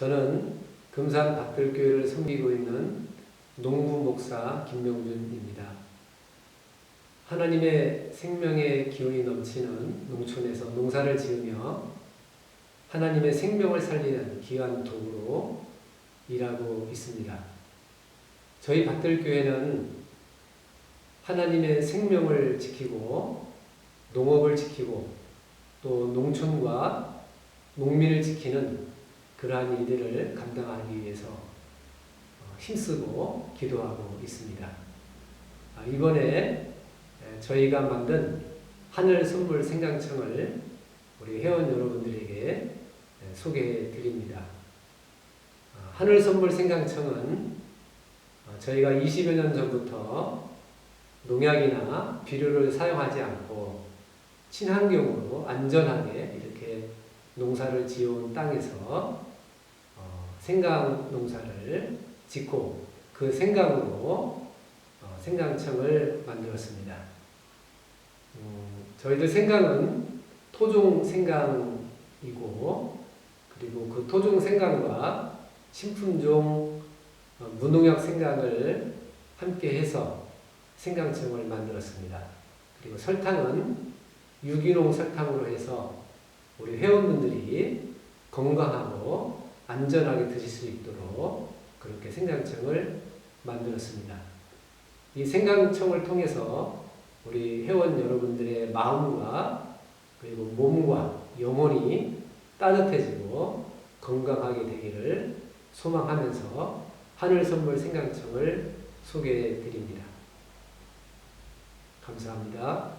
저는 금산 박들교회를 섬기고 있는 농부 목사 김명준입니다. 하나님의 생명의 기운이 넘치는 농촌에서 농사를 지으며 하나님의 생명을 살리는 귀한 도구로 일하고 있습니다. 저희 박들교회는 하나님의 생명을 지키고 농업을 지키고 또 농촌과 농민을 지키는 그러한 일들을 감당하기 위해서 어, 힘쓰고 기도하고 있습니다. 아, 이번에 저희가 만든 하늘 선물 생강청을 우리 회원 여러분들에게 소개해 드립니다. 아, 하늘 선물 생강청은 어, 저희가 20여 년 전부터 농약이나 비료를 사용하지 않고 친환경으로 안전하게 이렇게 농사를 지어온 땅에서 어, 생강 농사를 짓고 그 생강으로 어, 생강청을 만들었습니다. 음, 저희들 생강은 토종 생강이고 그리고 그 토종 생강과 신품종 어, 무농약 생강을 함께 해서 생강청을 만들었습니다. 그리고 설탕은 유기농 설탕으로 해서 우리 회원분들이 건강하고 안전하게 드실 수 있도록 그렇게 생강청을 만들었습니다. 이 생강청을 통해서 우리 회원 여러분들의 마음과 그리고 몸과 영혼이 따뜻해지고 건강하게 되기를 소망하면서 하늘 선물 생강청을 소개해 드립니다. 감사합니다.